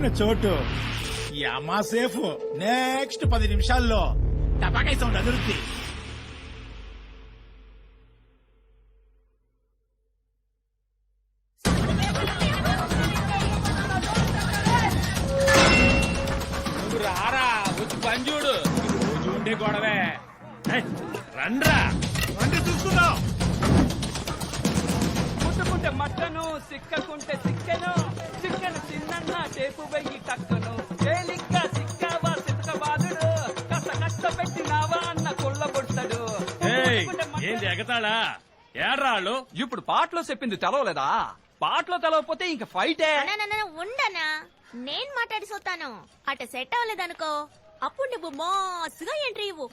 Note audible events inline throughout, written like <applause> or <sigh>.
ఇచ్చిన చోటు. Safe. Next పది నిమిషాల్లో టపాకాయ సౌండ్ అదురుద్ది రారా వచ్చి పని చూడు. రోజు ఉండే గొడవే. రండ్రా. అంటే చూసుకుందాం ముట్టుకుంటే మట్టను సిక్కకుంటే సిక్కెను సిక్కెను చిన్న టేపు వెయ్యి టక్కను. తేలిగ్గా సిక్కావా సితక బాధుడు కాస్త కష్టపెట్టినావా అన్న మట్టను- ఏంది ఎగతాళా? ఏడ్రాళ్ళు ఇప్పుడు పాటలో చెప్పింది తెలవలేదా? పాటలో తెలవకపోతే ఇంక ఫైటే ఉండనా నేను మాట్లాడి సోతాను అట సెట్ అవ్వలేదనుకో. అప్పుడు నువ్వు మాసుగా ఎంట్రీ ఇవ్వు.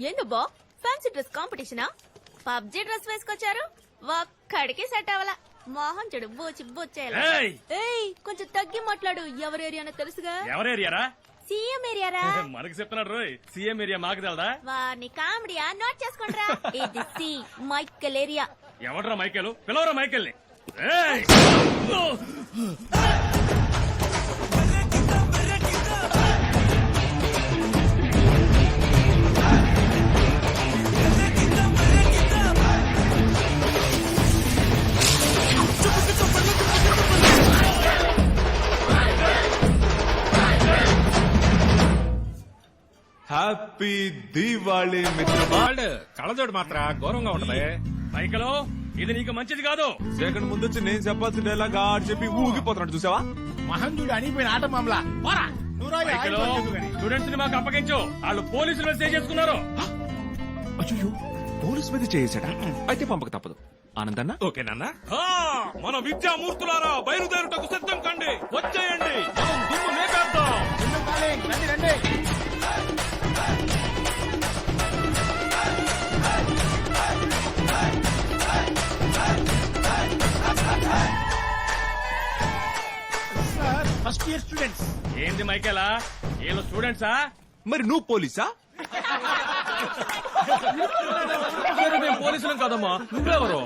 ఎందు బా? ఫ్యాన్సీ డ్రెస్ కాంపిటీషనా పబ్జి డ్రెస్ వేసుకొచ్చారు? ఒక్కడికి సెట్ అవ్వాల. మోహన్ చెడు బూచి బూచేయాలి ఏయ్! ఏయ్ కొంచెం తగ్గి మాట్లాడు. ఎవరి ఏరియానో తెలుసుగా? ఎవరేరియారా సీఎం ఏరియారా? <laughs> మనకి చెప్తున్నాడు రోయ్. సీఎం ఏరియా మాకు తెలదా? వాని కామెడీయా? నోట్ చేసుకుంట్రా. <laughs> ఇది సి మైకల్ ఏరియా. ఎవడ్రా మైకేలు? పిలవరా మైకేల్ని? ఏయ్! హ్యాపీ దీవాళి మిత్రమా వాళ్ళు కళ్ళజోడు మాత్రం ఘోరంగా ఉంటది. మైకలో ఇది నీకు మంచిది కాదు. సెకండ్ ముందు వచ్చి నేను చెప్పాల్సిన ఆడు చెప్పి ఊగిపోతున్నాడు చూసావా? మహంజుడు అనిపోయిన ఆట మామలా. పోరా? స్టూడెంట్స్ని మాకు అప్పగించు. వాళ్ళు పోలీసులు మెసేజ్ చేసుకున్నారు. అయ్యో పోలీస్ మీద చేసాడా అయితే పంపక తప్పదు. ఆనందన్న? ఓకేనా మన విద్యామూర్తులారా బయలుదేరుటకు సిద్ధం కండి. వచ్చేయండి? రండి రండి. ఫస్ట్ ఇయర్ స్టూడెంట్స్ ఏంది మైకేలా? వీళ్ళు స్టూడెంట్సా? మరి నువ్వు పోలీసా? మేము పోలీసులం కదమ్మా. నువ్వెవరు?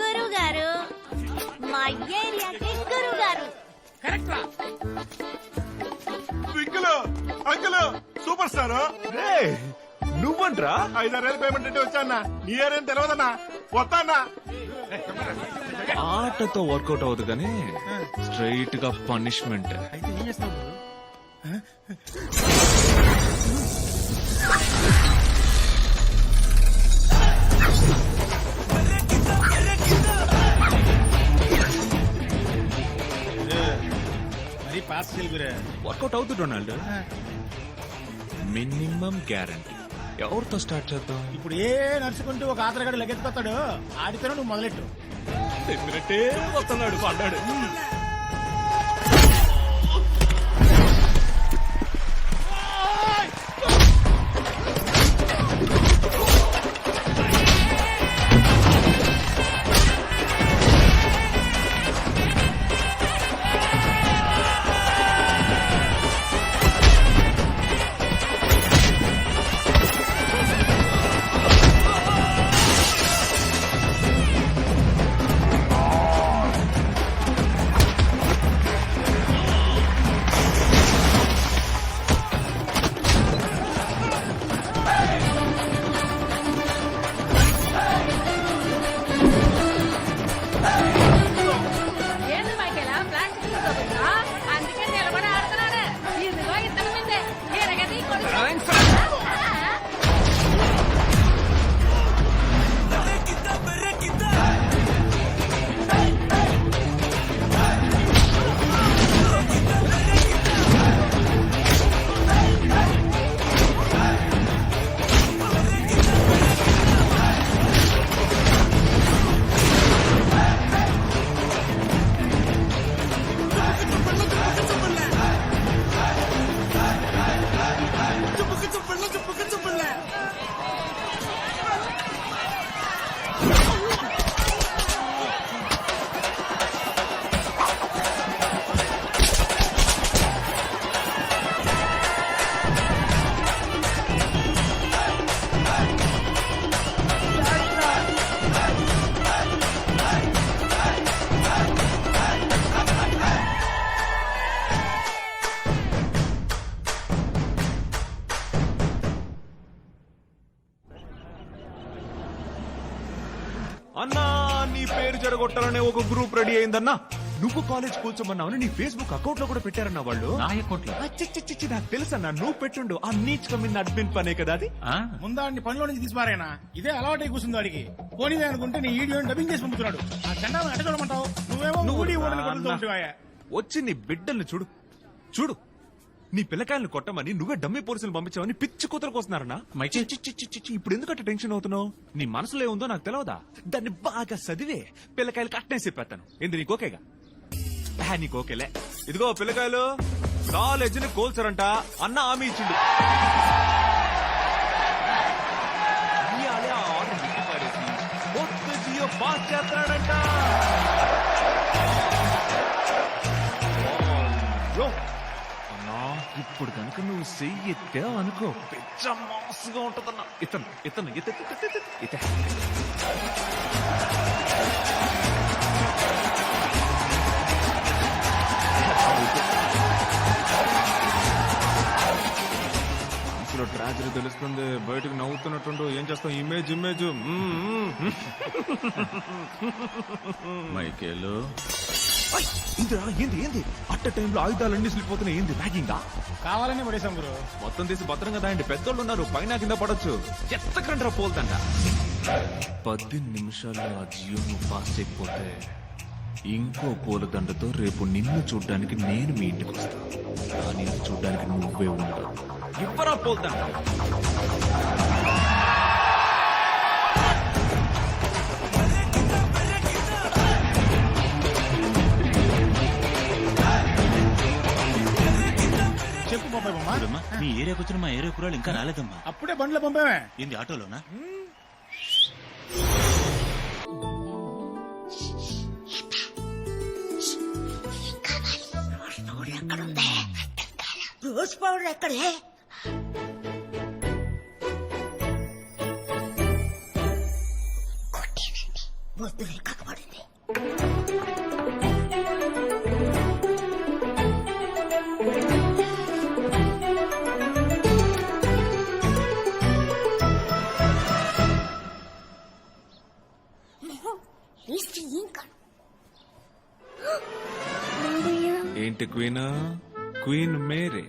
గురువు గారు మా ఏరియాకి గురువు గారు correct uncle uncle super star. రే నువ్వంట్రా? ఐదారేళ్ళు పేమెంట్ అంటే వచ్చానా? నీ ఏరేం తెలియదన్నా వస్తానా? ఆటతో వర్కౌట్ అవ్వదు కానీ స్ట్రైట్గా పనిష్మెంట్. అయితే ఏం చేస్తావు మరి పాస్ గురే. వర్కౌట్ అవుతుంది రొనాల్డ్. Minimum guarantee. ఎవరితో స్టార్ట్ చేద్దాం? ఇప్పుడు ఏ నడుచుకుంటూ ఒక ఆధారగాడు లెగ్గెత్తుకొస్తాడు ఆడితేనే నువ్వు మొదలెట్టు. వస్తున్నాడు పడ్డాడు. అన్నా నీ పేరు జరగొట్టాలనే ఒక గ్రూప్ రెడీ అయిందన్నా నువ్వు కాలేజ్ కూర్చోమన్నావని నీ ఫేస్బుక్ అకౌంట్లో కూడా పెట్టారన్న వాళ్ళు? నా అకౌంట్లో? అచ్చచ్చచ్చ, నాకు తెలుసన్నా నువ్వు పెట్టుండు ఆ నీచ్ కమ్మిన అడ్మిన్ పనే కదా అది? ఆ? ముందాడిని పనిలో నుంచి తీసిపారాయనా ఇదే అలవాటై కూర్చుంది వాడికి. పోనీ అనుకుంటే నీ వీడియోని డబ్బింగ్ చేసి పంపుతున్నాడు. ఆ చండా ఎట్ట చూడమంటావు నువ్వేమో ఊడి ఊడని కొడుతూ ఉంటావా వచ్చి నీ బిడ్డల్ని చూడు. చూడు. నీ పిల్లకాయలను కొట్టమని నువ్వే డమ్మి పోలీసులు పంపించావని పిచ్చి కూతురు వస్తున్నారనా మైకి. ఇప్పుడు ఎందుకంటే టెన్షన్ అవుతున్నావు? నీ మనసులో ఏముందో నాకు తెలియదా దాన్ని బాగా చదివే పిల్లకాయలు కట్టనే చెప్పేస్తాను. ఎందు నీకు ఓకేగా? నీకు ఓకేలే. ఇదిగో పిల్లకాయలు కాలేజీని కోల్చరంట అన్న హామీ ఇచ్చిండు. పాస్ చేస్తున్నాడంట. ఇప్పుడు కనుక నువ్వు చెయ్యి ఎత్తావు అనుకో. పెద్ద మాసుగా ఉంటదన్నా. ఇతను ఇతను ఇత. మనసులో ట్రాజడీ తెలుస్తుంది. బయటకు నవ్వుతున్నట్టుండు. ఏం చేస్తాం? Image image. మైకేలు. ఇందిరా ఏంది ఏంది? అట్ట టైంలో ఆయుధాలన్నీ స్లిపోతున్నాయి ఏంది? బ్యాగింగా కావాలనే పడేశాం గురు. మొత్తం తీసి భద్రంగా దాయండి పెద్దోళ్ళు ఉన్నారు పైన కింద పడొచ్చు. ఎత్తకండ్రా పోల్తంట పది నిమిషాల్లో ఆ జియో నువ్వు పాస్ చేయకపోతే ఇంకో పూలదండతో రేపు నిన్ను చూడ్డానికి నేను మీ ఇంటికి వస్తాను కానీ అది చూడ్డానికి నువ్వే ఉండవు. ఇవ్వరా పోల్తంట మీ ఏరియాకి వచ్చిన మా ఏరియా కురాలు ఇంకా రాలేదమ్మా అప్పుడే బండ్లో పంపామే ఏంది ఆటోలోనా రోజ్ పౌడర్ ఎక్కడే ఏంటి క్వీన్? Queen Mary.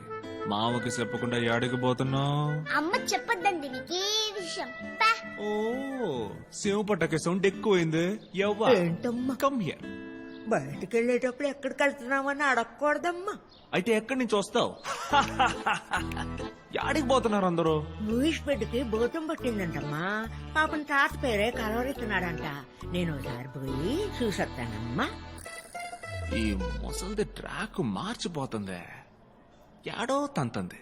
మామకి చెప్పకుండా యాడికి పోతున్నావు అమ్మ చెప్పొద్దండి నీకే విషయం. పా. ఓ సేవ పట్టకే సౌండ్ ఎక్కువైంది. ఎవ్వా ఏంటమ్మా? కమ్ హియర్ బయటికి వెళ్ళేటప్పుడు ఎక్కడికి వెళ్తున్నామని అడగకూడదమ్మా. అయితే ఎక్కడి నుంచి వస్తావు? యాడికి పోతున్నారు అందరూ? లూయిస్ బిడ్డకి భూతం పట్టిందంటమ్మా. పాపం తాత పేరే కలవరెత్తున్నాడంట నేను ఒకసారి పోయి చూసొస్తానమ్మా ఈ ముసలిది ట్రాక్ మార్చిపోతుంది. యాడో తంతంది.